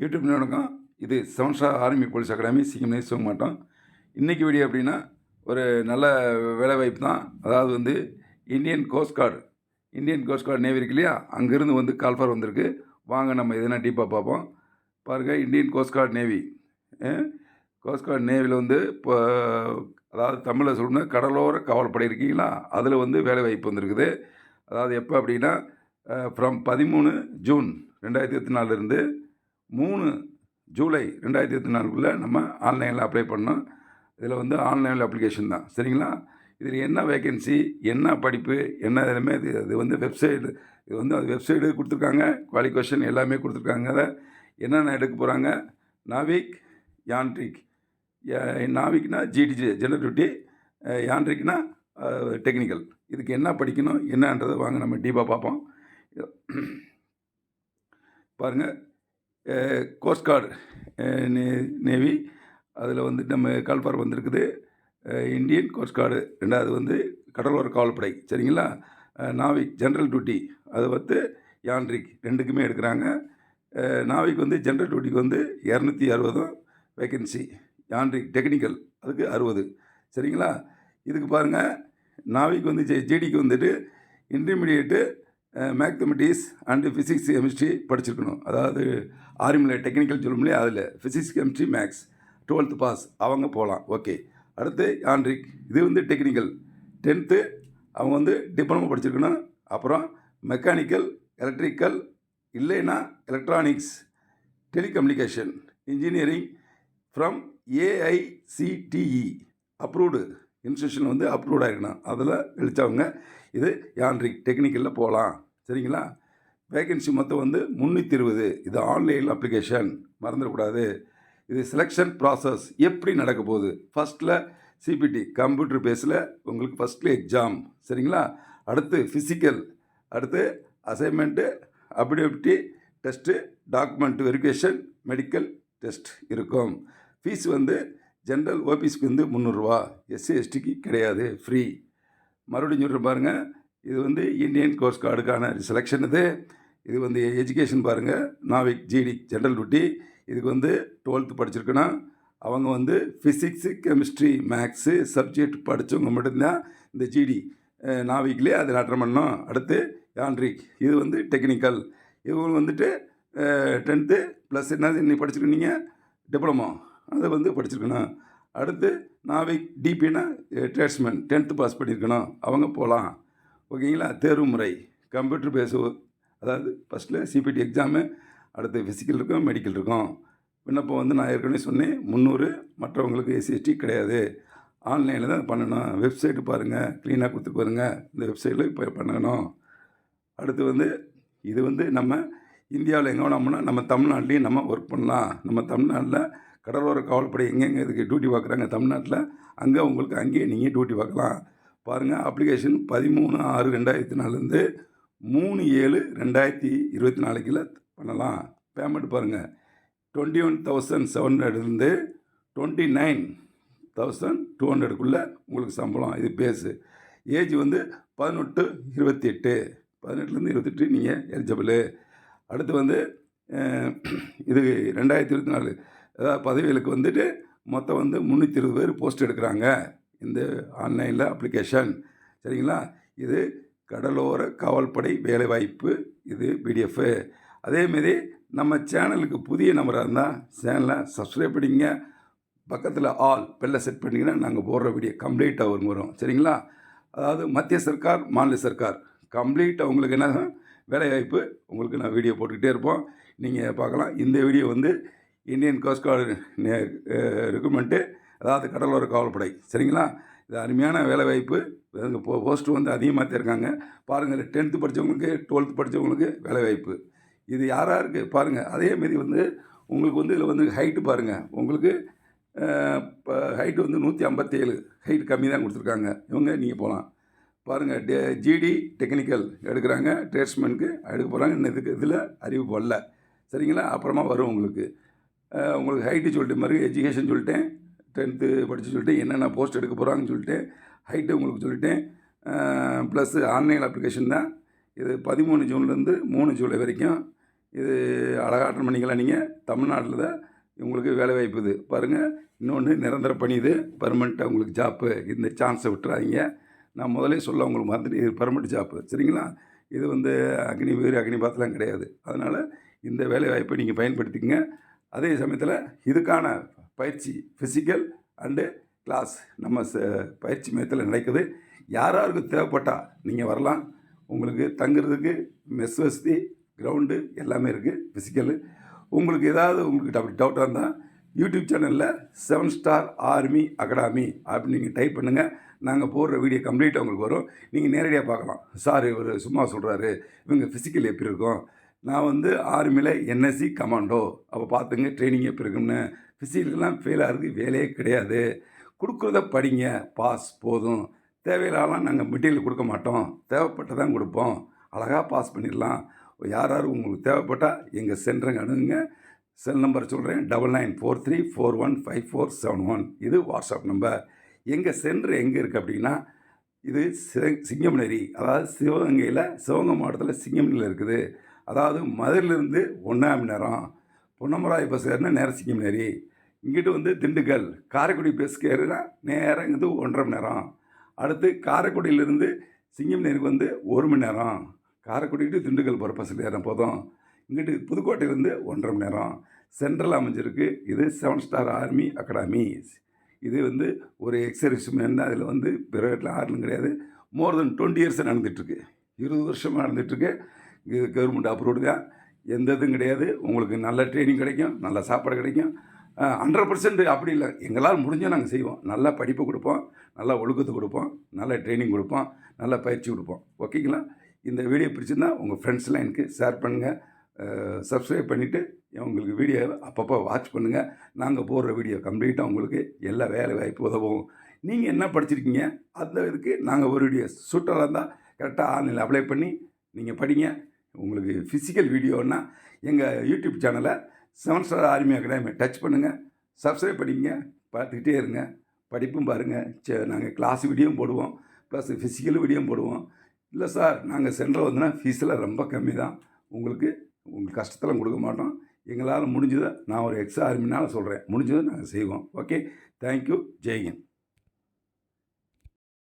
YouTube வணக்கம் இது seven star army police academy CM சொல்ல மாட்டோம். இன்றைக்கி வீடியோ அப்படின்னா ஒரு நல்ல வேலைவாய்ப்பு தான். அதாவது வந்து Indian coast guard. Indian coast guard navy இருக்கு இல்லையா? அங்கேருந்து வந்து கால்ஃபார் வந்திருக்கு. வாங்க நம்ம எதுனா டீப்பாக பார்ப்போம். பாருங்கள் Indian coast guard navy. Coast guard நேவியில் வந்து இப்போ அதாவது தமிழில் சொல்லணும்னா கடலோர காவல்படை இருக்கீங்களா? அதில் வந்து வேலைவாய்ப்பு வந்திருக்குது. அதாவது எப்போ அப்படின்னா ஃப்ரம் பதிமூணு ஜூன் ரெண்டாயிரத்தி இருபத்தி நாலுலேருந்து மூணு ஜூலை ரெண்டாயிரத்தி இருபத்தி நாலுக்குள்ளே நம்ம ஆன்லைனில் அப்ளை பண்ணோம் இதில் வந்து ஆன்லைனில் அப்ளிகேஷன் தான். சரிங்களா? இதில் என்ன வேகன்சி என்ன படிப்பு என்ன இதுலையுமே இது இது வந்து வெப்சைடு இது வந்து அது வெப்சைடு கொடுத்துருக்காங்க. குவாலிஃபிகேஷன் எல்லாமே கொடுத்துருக்காங்க. அதை என்னென்ன எடுக்க போகிறாங்க நாவிக் யான்ட்ரிக் நாவிக்னா ஜிடிஜி ஜெனரல் டியூட்டி யான்ட்ரிக்னா டெக்னிக்கல் இதுக்கு என்ன படிக்கணும் என்னன்றதை வாங்க நம்ம டீப்பாக பார்ப்போம். பாருங்கள் கோஸ்ட் கார்டு நே நேவி அதில் வந்து நம்ம கால்பார் வந்திருக்குது. இந்தியன் கோஸ்ட் கார்டு ரெண்டாவது வந்து கடலோர காவல்படை. சரிங்களா? நாவிக் ஜென்ரல் டியூட்டி அதை வந்து யான்ட்ரிக் ரெண்டுக்குமே எடுக்கிறாங்க. நாவிக் வந்து ஜென்ரல் டியூட்டிக்கு வந்து இரநூத்தி அறுபதும் வேக்கன்சி யான்ட்ரிக் டெக்னிக்கல் அதுக்கு அறுபது. சரிங்களா? இதுக்கு பாருங்கள் நாவிக் வந்து ஜே ஜேடிக்கு வந்துட்டு intermediate mathematics and physics chemistry படிச்சிருக்கணும். அதாவது ஆர்மியில் டெக்னிக்கல் சொல்லும் இல்லையா அதில். Physics chemistry maths. Twelfth pass. அவங்க போகலாம் ஓகே. அடுத்து ஆண்ட்ரிக் இது வந்து டெக்னிக்கல். டென்த்து அவங்க வந்து டிப்ளமோ படிச்சிருக்கணும். அப்புறம் மெக்கானிக்கல் எலக்ட்ரிக்கல் இல்லைன்னா electronics. Telecommunication engineering from AICTE approved. Institution வந்து அப்ரூவ் ஆகிருக்கணும். அதில் எழுத்தவங்க இது யான்ட்ரிக் டெக்னிக்கலில் போகலாம். சரிங்களா? வேகன்சி மொத்தம் வந்து முந்நூற்றி இருபது. இது ஆன்லைன் அப்ளிகேஷன். மறந்துடக்கூடாது. இது செலெக்ஷன் ப்ராசஸ். எப்படி நடக்க போகுது? ஃபஸ்ட்டில் சிபிடி கம்ப்யூட்டர் பேஸில் உங்களுக்கு ஃபஸ்ட்டில் எக்ஸாம். சரிங்களா? அடுத்து ஃபிசிக்கல். அடுத்து assignment adaptability test document verification medical test இருக்கும். ஃபீஸ் வந்து ஜென்ரல் ஓபிஸ்க்கு வந்து முந்நூறுரூவா எஸ்சி எஸ்டிக்கு கிடையாது ஃப்ரீ. மறுபடியும் சொல்கிற பாருங்கள் இது வந்து இந்தியன் கோர்ஸ் கார்டுக்கான செலெக்ஷன் இது. இது வந்து எஜுகேஷன் பாருங்கள் நாவிக் ஜிடி ஜென்ரல் டியூட்டி இதுக்கு வந்து டுவெல்த்து படிச்சிருக்கணும் அவங்க வந்து ஃபிசிக்ஸு கெமிஸ்ட்ரி மேக்ஸு சப்ஜெக்ட் படித்தவங்க மட்டும்தான் இந்த ஜிடி நாவிக்லேயே அதை அட்டன் பண்ணோம் அடுத்து யான்ட்ரிக் இது வந்து டெக்னிக்கல். இவங்க வந்துட்டு டென்த்து ப்ளஸ் என்னது இன்னைக்கு படிச்சிருக்கீங்க டிப்ளமோ. அதை வந்து படிச்சிருக்கணும். அடுத்து நாவை டிபின்னா ட்ரேட்ஸ்மேன் டென்த்து பாஸ் பண்ணியிருக்கணும் அவங்க போகலாம் ஓகேங்களா? தேர்வு முறை. கம்ப்யூட்டர் பேஸு அதாவது ஃபஸ்ட்டில் சிபிடி எக்ஸாமு அடுத்து ஃபிசிக்கல் இருக்கும் மெடிக்கல் இருக்கும். விண்ணப்பம் வந்து நான் ஏற்கனவே சொன்னேன். முந்நூறு மற்றவங்களுக்கு எஸ்சிஎஸ்டி கிடையாது. ஆன்லைனில் தான் பண்ணணும். வெப்சைட்டு பாருங்கள் க்ளீனாக கொடுத்து பாருங்கள் இந்த வெப்சைட்டில் இப்போ பண்ணணும். அடுத்து வந்து இது வந்து நம்ம இந்தியாவில் எங்கே வேணாம்னா நம்ம தமிழ்நாட்டிலையும் நம்ம ஒர்க் பண்ணலாம். நம்ம தமிழ்நாட்டில் கடலோர காவல்படை எங்கெங்கே இதுக்கு டியூட்டி பார்க்குறாங்க? தமிழ்நாட்டில். அங்கே உங்களுக்கு அங்கேயே நீங்கள் டியூட்டி பார்க்கலாம். பாருங்கள் அப்ளிகேஷன் பதிமூணு ஆறு ரெண்டாயிரத்தி நாலுலேருந்து மூணு ஏழு ரெண்டாயிரத்தி இருபத்தி நாலுக்குள்ள பண்ணலாம். பேமெண்ட் பாருங்கள் டுவெண்ட்டி ஒன் தௌசண்ட் செவன் ஹண்ட்ரட்லேருந்து டுவெண்ட்டி நைன் தௌசண்ட் டூ ஹண்ட்ரடுக்குள்ளே உங்களுக்கு சம்பளம். இது பேஸு ஏஜ் வந்து பதினெட்டு இருபத்தி எட்டு. பதினெட்டுலேருந்து இருபத்தெட்டு நீங்கள் எலிஜிபிள் அடுத்து வந்து இது ரெண்டாயிரத்தி இருபத்தி நாலு. அதாவது பதவிகளுக்கு வந்துட்டு மொத்தம் வந்து முந்நூற்றி இருபது பேர் போஸ்ட் எடுக்கிறாங்க இந்த ஆன்லைனில் அப்ளிகேஷன் சரிங்களா? இது கடலோர காவல்படை வேலைவாய்ப்பு இது பிடிஎஃப்பு அதேமாரி நம்ம சேனலுக்கு புதிய நம்பராக இருந்தால் சேனலை சப்ஸ்கிரைப் பண்ணிங்க பக்கத்தில் ஆல் பெல்லை செட் பண்ணிங்கன்னா நாங்கள் போடுற வீடியோ கம்ப்ளீட்டாக வரும் வரும் சரிங்களா? அதாவது மத்திய சர்க்கார் மாநில சர்க்கார். கம்ப்ளீட்டாக உங்களுக்கு என்ன வேலைவாய்ப்பு? உங்களுக்கு நான் வீடியோ போட்டுக்கிட்டே இருப்போம். நீங்கள் பார்க்கலாம். இந்த வீடியோ வந்து இந்தியன் கோஸ்ட் கார்டு ரெக்ரூட்மெண்ட்டு அதாவது கடலோர காவல்படை. சரிங்களா? இது அருமையான வேலைவாய்ப்பு. இங்கே போ போஸ்ட்டு வந்து அதிகமாக இருக்காங்க பாருங்கள் டென்த்து படித்தவங்களுக்கு டுவெல்த்து படித்தவங்களுக்கு வேலைவாய்ப்பு. இது யாராக இருக்குது பாருங்கள் அதேமாரி வந்து உங்களுக்கு வந்து இதில் வந்து ஹைட்டு பாருங்கள் உங்களுக்கு இப்போ ஹைட்டு வந்து நூற்றி ஐம்பத்தேழு ஹைட் கம்மி தான் கொடுத்துருக்காங்க. இவங்க நீங்கள் போகலாம் பாருங்கள் டே ஜிடி டெக்னிக்கல் எடுக்கிறாங்க. ட்ரேட்ஸ்மேனுக்கு எடுக்க போகிறாங்க இன்னும் இதுக்கு இதில் அறிவு வரல. சரிங்களா? அப்புறமா வரும் உங்களுக்கு. உங்களுக்கு ஹைட்டு சொல்லிட்டு மாதிரி எஜுகேஷன் சொல்லிட்டேன். டென்த்து படித்து சொல்லிட்டு என்னென்ன போஸ்ட் எடுக்க போகிறாங்கன்னு சொல்லிட்டு ஹைட்டு உங்களுக்கு சொல்லிட்டேன். ப்ளஸ் ஆன்லைன் அப்ளிகேஷன் தான். இது பதிமூணு ஜூன்லேருந்து மூணு ஜூலை வரைக்கும் இது அழகாக அட்டன் பண்ணிக்கலாம் நீங்கள் தமிழ்நாட்டில் தான் உங்களுக்கு வேலை வாய்ப்பு இது. பாருங்கள் இன்னொன்று நிரந்தர பணி இது. பர்மனெண்ட்டாக உங்களுக்கு ஜாப்பு இந்த சான்ஸை விட்டுறாதீங்க. நான் முதலே சொல்ல உங்களுக்கு மறந்துட்டு இது பர்மனெண்ட் ஜாப்பு சரிங்களா? இது வந்து அக்னி வேறு அக்னி பாத்தெலாம் கிடையாது. அதனால் இந்த வேலை வாய்ப்பை நீங்கள் பயன்படுத்திக்கங்க. அதே சமயத்தில் இதுக்கான பயிற்சி ஃபிசிக்கல் அண்டு கிளாஸ் நம்ம ச பயிற்சி மையத்தில் நடக்குது. யார் யாருக்கு தேவைப்பட்டால் நீங்கள் வரலாம். உங்களுக்கு தங்குறதுக்கு மெஸ் வசதி கிரவுண்டு எல்லாமே இருக்குது ஃபிசிக்கலு உங்களுக்கு ஏதாவது உங்களுக்கு அப்படி டவுட்டாக இருந்தால் யூடியூப் சேனலில் செவன் ஸ்டார் ஆர்மி அகாடமி அப்படின்னு நீங்கள் டைப் பண்ணுங்கள் நாங்கள் போடுற வீடியோ கம்ப்ளீட்டாக உங்களுக்கு வரும். நீங்கள் நேரடியாக பார்க்கலாம். சார் இவர் சும்மா சொல்கிறாரு இவங்க ஃபிசிக்கல் எப்படி இருக்கும்? நான் வந்து ஆர்மியில் என்எஸ்சி கமாண்டோ அப்போ பார்த்துங்க ட்ரைனிங் எப்படி இருக்கும்னு. ஃபிசிக்கலுக்கெல்லாம் ஃபெயில் ஆகிறதுக்கு வேலையே கிடையாது. கொடுக்குறத படிங்க. பாஸ் போதும். தேவையில்லாம் நாங்கள் மெட்டீரியல் கொடுக்க மாட்டோம். தேவைப்பட்டதான் கொடுப்போம். அழகாக பாஸ் பண்ணிடலாம். யார் யார் உங்களுக்கு தேவைப்பட்டால் எங்கள் சென்டருங்க அணுகுங்க. செல் நம்பர் சொல்கிறேன் double nine four three four one five four seven one இது வாட்ஸ்அப் நம்பர் எங்கள் சென்டர் எங்கே இருக்குது அப்படின்னா இது சி- சிங்கமனேரி அதாவது சிவகங்கையில் சிவகங்கை மாவட்டத்தில் சிங்கமணியில் இருக்குது. அதாவது மதுரையிலேருந்து ஒன்றாம் மணி நேரம் பொன்னமராய் பஸ் ஏறினா நேரம் சிங்கமனேரி இங்கிட்டு வந்து திண்டுக்கல் காரைக்குடி பஸ்க்கு ஏறினா நேரம் இங்கிட்டு ஒன்றரை மணி நேரம். அடுத்து காரைக்குடியிலேருந்து சிங்கம்நேரிக்கு வந்து ஒரு மணி நேரம். காரைக்குடி திண்டுக்கல் போகிற பஸ்ஸில் ஏறின போதும். இங்கிட்டு புதுக்கோட்டையிலேருந்து ஒன்றரை மணி நேரம். சென்ட்ரல் அமைஞ்சிருக்கு. இது செவன் ஸ்டார் ஆர்மி அகாடமி இது வந்து ஒரு எக்ஸர்விஸ்மேன் அதில் வந்து பிரைவேட்டில் ஆறுலும் கிடையாது. மோர் தென் டுவெண்ட்டி இயர்ஸ் நடந்துகிட்ருக்கு இருபது வருஷமாக நடந்துகிட்ருக்கு இது கவர்மெண்ட் அப்ரூவ்டுங்க எந்த இதுவும் கிடையாது. உங்களுக்கு நல்ல ட்ரைனிங் கிடைக்கும் நல்ல சாப்பாடு கிடைக்கும். ஹண்ட்ரட் பர்சன்ட் அப்படி இல்லை. எங்களால் முடிஞ்சால் நாங்கள் செய்வோம். நல்ல படிப்பு கொடுப்போம் நல்ல ஒழுக்கத்தை கொடுப்போம் நல்ல ட்ரைனிங் கொடுப்போம் நல்ல பயிற்சி கொடுப்போம். ஓகேங்களா இந்த வீடியோ பிடிச்சிருந்தா உங்கள் ஃப்ரெண்ட்ஸ்லாம் எனக்கு ஷேர் பண்ணுங்கள் சப்ஸ்கிரைப் பண்ணிவிட்டு உங்களுக்கு வீடியோ அப்பப்போ வாட்ச் பண்ணுங்கள் நாங்கள் போடுற வீடியோ கம்ப்ளீட்டாக உங்களுக்கு எல்லா வேலை வாய்ப்பு உதவும். நீங்கள் என்ன படிச்சிருக்கீங்க? அந்த இதுக்கு நாங்கள் ஒரு வீடியோ சுட்டலாக இருந்தால் கரெக்டாக ஆன்லைனில் அப்ளை பண்ணி நீங்கள் படிங்க. உங்களுக்கு ஃபிசிக்கல் வீடியோன்னா எங்கள் யூடியூப் சேனலை seven star army academy touch பண்ணுங்கள் சப்ஸ்கிரைப் பண்ணிக்கங்க பார்த்துக்கிட்டே இருங்க. படிப்பும் பாருங்கள் சே நாங்கள் கிளாஸ் வீடியோவும் போடுவோம். ப்ளஸ் ஃபிசிக்கல் வீடியோவும் போடுவோம். இல்லை சார் நாங்கள் சென்டரில் வந்தோன்னா ஃபீஸெல்லாம் ரொம்ப கம்மி தான் உங்களுக்கு உங்களுக்கு கஷ்டத்தெல்லாம் கொடுக்க மாட்டோம். எங்களால் முடிஞ்சதை நான் ஒரு எக்ஸ்ட்ரா ஆர்மினால் சொல்கிறேன் முடிஞ்சதை நாங்கள் செய்வோம். ஓகே தேங்க்யூ ஜெய்ஹிந்த்